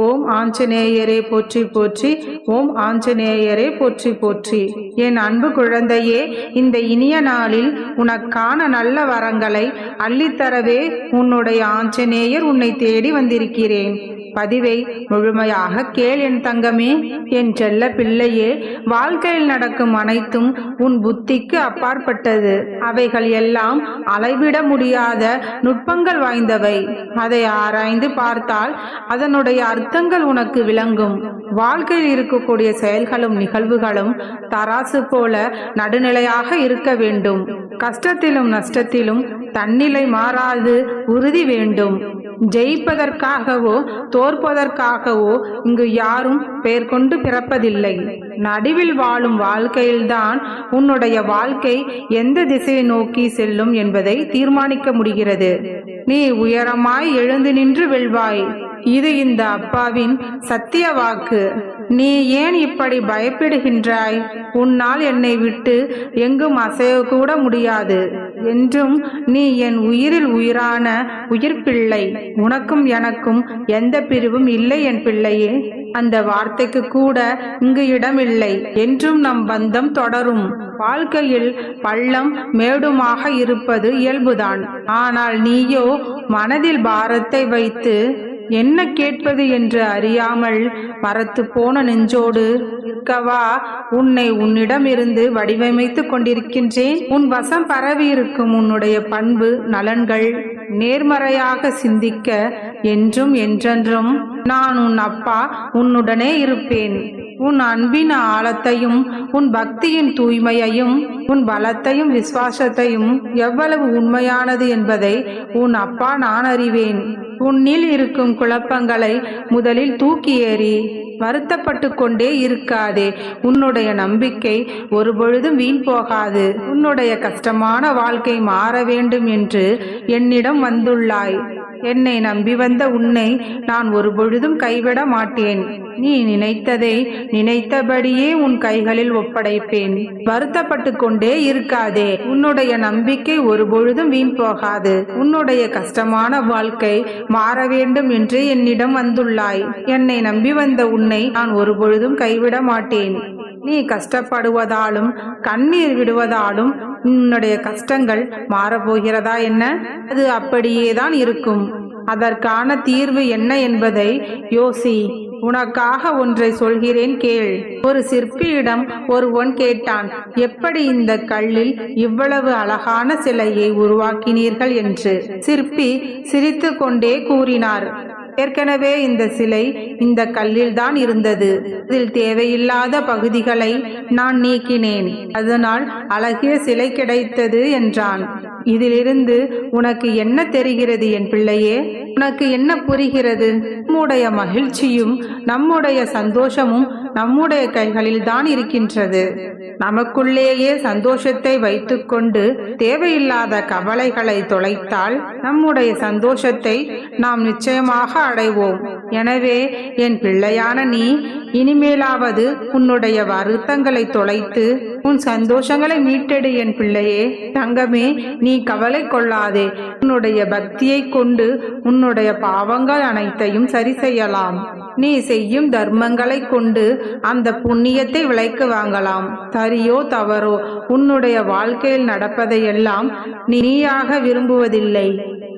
ஓம் ஆஞ்சநேயரே போற்றி போற்றி. ஓம் ஆஞ்சநேயரே போற்றி போற்றி. என் அன்பு குழந்தையே இந்த இனிய நாளில் உனக்கான நல்ல வரங்களை அள்ளித்தரவே உன்னுடைய ஆஞ்சநேயர் உன்னை தேடி வந்திருக்கிறேன். பதிவை முழுமையாக கேள் என் தங்கமே. என் செல்ல பிள்ளையே வாழ்க்கையில் நடக்கும் அனைத்தும் உன் புத்திக்கு அப்பாற்பட்டது. அவைகள் எல்லாம் அளவிட முடியாத நுட்பங்கள் வாய்ந்தவை. அதை ஆராய்ந்து பார்த்தால் அதனுடைய அர்த்தங்கள் உனக்கு விளங்கும். வாழ்க்கையில் இருக்கக்கூடிய செயல்களும் நிகழ்வுகளும் தராசு போல நடுநிலையாக இருக்க வேண்டும். கஷ்டத்திலும் நஷ்டத்திலும் தன்னிலை மாறாது உறுதி வேண்டும். ஜெயிப்பதற்காகவோ தோற்பதற்காகவோ இங்கு யாரும் பெயர் கொண்டு பிறப்பதில்லை. நடுவில் வாழும் வாழ்க்கையில்தான் உன்னுடைய வாழ்க்கை எந்த திசையை நோக்கி செல்லும் என்பதை தீர்மானிக்க முடிகிறது. நீ உயரமாய் எழுந்து நின்று வெல்வாய். இது இந்த அப்பாவின் சத்திய வாக்கு. நீ ஏன் இப்படி பயப்படுகின்றாய்? உன்னால் என்னை விட்டு எங்கும் அசைய கூட முடியாது. என்றும் நீ என் உயிரில் உயிரான உயிர் பிள்ளை. உனக்கும் எனக்கும் எந்த பிரிவும் இல்லை என் பிள்ளையே. அந்த வார்த்தைக்கு கூட இங்கு இடமில்லை. என்றும் நம் பந்தம் தொடரும். வாழ்க்கையில் பள்ளம் மேடுமாக இருப்பது இயல்புதான். ஆனால் நீயோ மனதில் பாரத்தை வைத்து என்ன கேட்பது என்று அறியாமல் மரத்து போன நெஞ்சோடு இருக்கவா உன்னை உன்னிடமிருந்து வடிவமைத்துக் கொண்டிருக்கின்றேன். உன் வசம் பரவி இருக்கும் உன்னுடைய பண்பு நலன்கள் நேர்மறையாக சிந்திக்க என்றும் என்றென்றும் நான் உன் அப்பா உன்னுடனே இருப்பேன். உன் அன்பின் ஆழத்தையும் உன் பக்தியின் தூய்மையையும் உன் பலத்தையும் விசுவாசத்தையும் எவ்வளவு உண்மையானது என்பதை உன் அப்பா நான் அறிவேன். உன்னில் இருக்கும் குழப்பங்களை முதலில் தூக்கி ஏறி வருத்தப்பட்டு கொண்டே இருக்காதே. உன்னுடைய நம்பிக்கை ஒருபொழுதும் வீண் போகாது. உன்னுடைய கஷ்டமான வாழ்க்கை மாற வேண்டும் என்று என்னிடம் வந்துள்ளாய். என்னை நம்பி வந்த உன்னை நான் ஒருபொழுதும் கைவிட மாட்டேன். நீ நினைத்ததை நினைத்தபடியே உன் கைகளில் ஒப்படைப்பேன். வருத்தப்பட்டு கொண்டே இருக்காதே. உன்னுடைய நம்பிக்கை ஒருபொழுதும் வீண் போகாது. உன்னுடைய கஷ்டமான வாழ்க்கை மாற வேண்டும் என்று என்னிடம் வந்துள்ளாய். என்னை நம்பி வந்த உன்னை நான் ஒருபொழுதும் கைவிட மாட்டேன். நீ கஷ்டப்படுவதாலும் கண்ணீர் விடுவதாலும் உன்னுடைய கஷ்டங்கள் மாறப்போகிறதா என்ன? அது அப்படியேதான் இருக்கும். அதற்கான தீர்வு என்ன என்பதை யோசி. உனக்காக ஒன்றை சொல்கிறேன் கேள். ஒரு சிற்பியிடம் ஒருவன் கேட்டான் எப்படி இந்த கல்லில் இவ்வளவு அழகான சிலையை உருவாக்கினீர்கள்? என்று. சிற்பி சிரித்து கொண்டே கூறினார் ஏற்கனவே இந்த சிலை இந்த கல்லில் தான் இருந்தது. இதில் தேவையில்லாத பகுதிகளை நான் நீக்கினேன். அதனால் அழகிய சிலை கிடைத்தது என்றான். இதிலிருந்து உனக்கு என்ன தெரிகிறது என் பிள்ளையே? உனக்கு என்ன புரிகிறது? நம்முடைய மகிழ்ச்சியும் நம்முடைய சந்தோஷமும் நம்முடைய கைகளில் தான் இருக்கின்றது. நமக்குள்ளேயே சந்தோஷத்தை வைத்துக்கொண்டு தேவையில்லாத கவலைகளை தொலைத்தால் நம்முடைய சந்தோஷத்தை நாம் நிச்சயமாக அடைவோம். எனவே என் பிள்ளையான நீ இனிமேலாவது உன்னுடைய வருத்தங்களை தொலைத்து உன் சந்தோஷங்களை மீட்டெடு என் பிள்ளையே. தங்கமே நீ கவலை கொள்ளாதே. உன்னுடைய பக்தியை கொண்டு உன்னுடைய பாவங்கள் அனைத்தையும் சரி செய்யலாம். நீ செய்யும் தர்மங்களை கொண்டு அந்த புண்ணியத்தை விலைக்கு வாங்கலாம். சரியோ தவறோ உன்னுடைய வாழ்க்கையில் நடப்பதையெல்லாம் நீயாக விரும்புவதில்லை.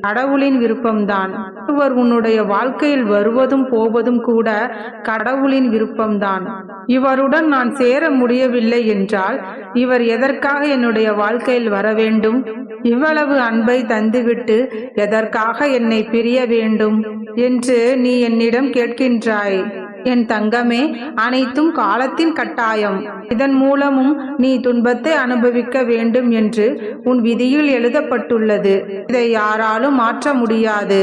கடவுளின் விருப்பம்தான். ஒருவர் உன்னுடைய வாழ்க்கையில் வருவதும் போவதும் கூட கடவுளின் விருப்பம்தான். இவருடன் நான் சேர முடியவில்லை என்றால் இவர் எதற்காக என்னுடைய வாழ்க்கையில் வர வேண்டும்? இவ்வளவு அன்பை தந்துவிட்டு எதற்காக என்னை பிரிய வேண்டும்? என்று நீ என்னிடம் கேட்கின்றாய். என் தங்கமே அனைத்தும் காலத்தின் கட்டாயம். இதன் மூலமும் நீ துன்பத்தை அனுபவிக்க வேண்டும் என்று உன் விதியில் எழுதப்பட்டுள்ளது. இதை யாராலும் மாற்ற முடியாது.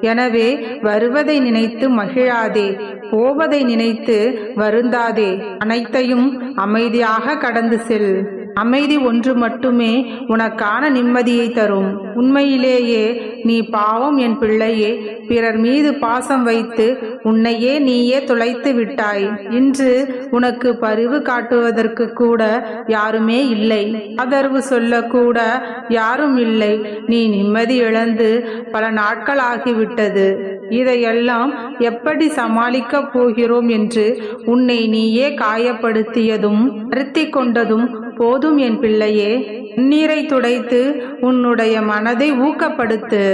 எனவே வருவதை நினைத்து மகிழாதே. போவதை நினைத்து வருந்தாதே. அனைத்தையும் அமைதியாக கடந்து செல். அமைதி ஒன்று மட்டுமே உனக்கான நிம்மதியை தரும். உண்மையிலேயே நீ பாவம் என் பிள்ளையே. பிறர் மீது பாசம் வைத்து உன்னையே நீயே துளைத்து விட்டாய். இன்று உனக்கு பரிவு காட்டுவதற்கு கூட யாருமே இல்லை. ஆதரவு சொல்லக்கூட யாரும் இல்லை. நீ நிம்மதி இழந்து பல நாட்கள் ஆகிவிட்டது இதையெல்லாம் எப்படி சமாளிக்கப் போகிறோம் என்று உன்னை நீயே காயப்படுத்தியதும் வருத்தி கொண்டதும் போதும் என் பிள்ளையே நீரை துடைத்து உன்னுடைய மனதை ஊக்கப்படுத்து.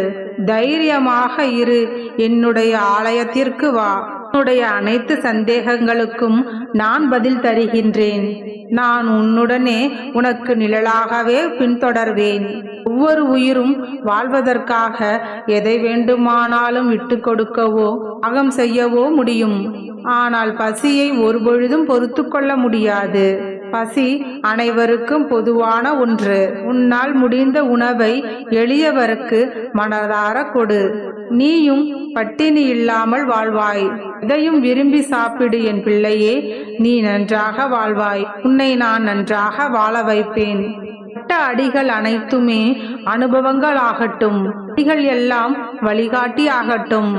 தைரியமாக இரு என்னுடைய ஆலயத்திற்கு வா. உன்னுடைய அனைத்து சந்தேகங்களுக்கும் நான் பதில் தருகின்றேன். நான் உன்னுடனே உனக்கு நிழலாகவே பின்தொடர்வேன். ஒவ்வொரு உயிரும் வாழ்வதற்காக எதை வேண்டுமானாலும் விட்டு கொடுக்கவோ அகம் செய்யவோ முடியும். ஆனால் பசியை ஒருபொழுதும் பொறுத்து கொள்ள முடியாது. பசி அனைவருக்கும் பொதுவான ஒன்று. உன்னால் முடிந்த உணவை எளியவருக்கு மனதார கொடு. நீயும் பட்டினி இல்லாமல் வாழ்வாய். இதையும் விரும்பி சாப்பிடு என் பிள்ளையே. நீ நன்றாக வாழ்வாய். உன்னை நான் நன்றாக வாழ வைப்பேன். பட்ட அடிகள் அனைத்துமே அனுபவங்கள் ஆகட்டும் அடிகள் எல்லாம் வழிகாட்டி ஆகட்டும்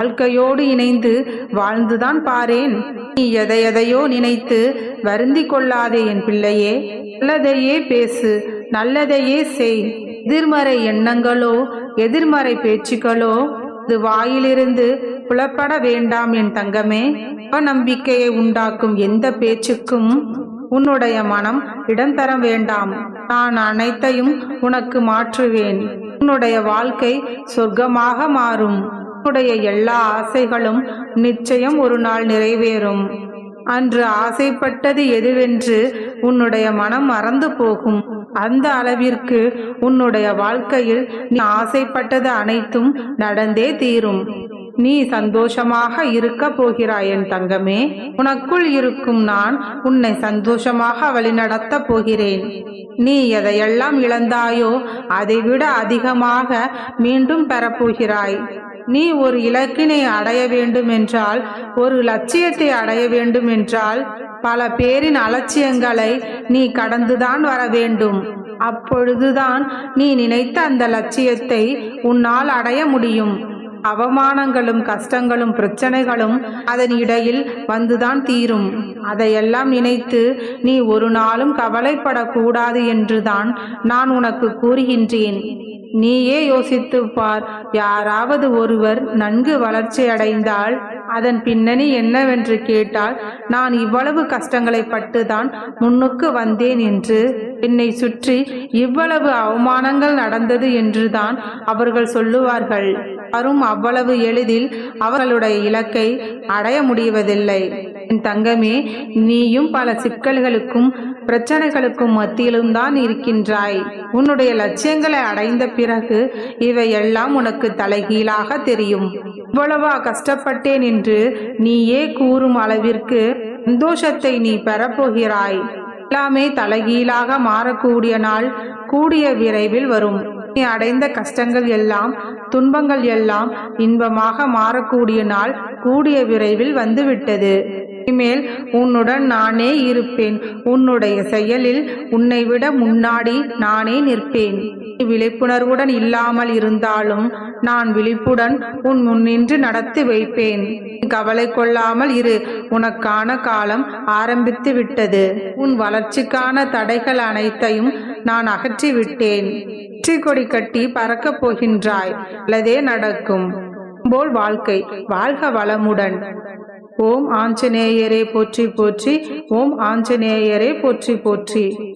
வாழ்க்கையோடு இணைந்து வாழ்ந்துதான் பாரேன். நீ எதை எதையோ நினைத்து வருந்தி கொள்ளாதே என் பிள்ளையே. நல்லதையே பேசு நல்லதையே செய். எதிர்மறை எண்ணங்களோ எதிர்மறை பேச்சுக்களோ அது வாயிலிருந்து புலப்பட வேண்டாம் என் தங்கமே. நம்பிக்கையை உண்டாக்கும் எந்த பேச்சுக்கும் உன்னுடைய மனம் இடம் தர வேண்டாம். நான் அனைத்தையும் உனக்கு மாற்றுவேன். உன்னுடைய வாழ்க்கை சொர்க்கமாக மாறும். உன்னுடைய எல்லா ஆசைகளும் நிச்சயம் ஒரு நாள் நிறைவேறும். அன்று ஆசைப்பட்டது எதுவென்று உன்னுடைய மனம் மறந்து போகும். அந்த அளவிற்கு உன்னுடைய வாழ்க்கையில் நீ ஆசைப்பட்டது அனைத்தும் நடந்தே தீரும். நீ சந்தோஷமாக இருக்க போகிறாய் என் தங்கமே. உனக்குள் இருக்கும் நான் உன்னை சந்தோஷமாக வழிநடத்த போகிறேன். நீ எதையெல்லாம் இழந்தாயோ அதைவிட அதிகமாக மீண்டும் பெறப்போகிறாய். நீ ஒரு இலக்கினை அடைய வேண்டும் என்றால் ஒரு லட்சியத்தை அடைய வேண்டும் என்றால் பல பேரின் அலட்சியங்களை நீ கடந்துதான் வர வேண்டும். அப்பொழுதுதான் நீ நினைத்த அந்த லட்சியத்தை உன்னால் அடைய முடியும். அவமானங்களும் கஷ்டங்களும் பிரச்சனைகளும் அதன் இடையில் வந்துதான் தீரும். அதையெல்லாம் நினைத்து நீ ஒரு நாளும் கவலைப்படக்கூடாது என்றுதான் நான் உனக்கு கூறுகின்றேன். நீயே யோசித்து பார் யாராவது ஒருவர் நன்கு வளர்ச்சி அடைந்தால் அதன் பின்னணி என்னவென்று கேட்டால் நான் இவ்வளவு கஷ்டங்களை பட்டுதான் முன்னுக்கு வந்தேன் என்று. என்னை சுற்றி இவ்வளவு அவமானங்கள் நடந்தது என்றுதான் அவர்கள் சொல்லுவார்கள். யாரும் அவ்வளவு எளிதில் அவர்களுடைய இலக்கை அடைய முடிவதில்லை. என் தங்கமே நீயும் பல சிக்கல்களுக்கும் பிரச்சனைகளுக்கும் மத்தியிலும் தான் இருக்கின்றாய். உன்னுடைய லட்சியங்களை அடைந்த பிறகு இவை எல்லாம் உனக்கு தலைகீழாக தெரியும். இவ்வளவா கஷ்டப்பட்டேன் என்று நீயே கூறும் அளவிற்கு சந்தோஷத்தை நீ பெறப்போகிறாய். எல்லாமே தலைகீழாக மாறக்கூடிய நாள் கூடிய விரைவில் வரும். நீ அடைந்த கஷ்டங்கள் எல்லாம் துன்பங்கள் எல்லாம் இன்பமாக மாறக்கூடிய நாள் கூடிய விரைவில் வந்துவிட்டது. இனிமேல் உன்னுடன் நானே இருப்பேன். உன்னுடைய செயலில் உன்னை விட முன்னாடி நானே நிற்பேன். விழிப்புணர்வுடன் இல்லாமல் இருந்தாலும் நான் விழிப்புடன் உன் முன்னின்று நடத்தி வைப்பேன். கவலை கொள்ளாமல் இரு. உனக்கான காலம் ஆரம்பித்து விட்டது உன் வளர்ச்சிக்கான தடைகள் அனைத்தையும் நான் அகற்றி விட்டேன் வெற்றி கொடி கட்டி பறக்கப் போகின்றாய். அல்லதே நடக்கும். போல் வாழ்க்கை. வாழ்க வளமுடன். ஓம் ஆஞ்சநேயரே போற்றி போற்றி. ஓம் ஆஞ்சநேயரே போற்றி போற்றி.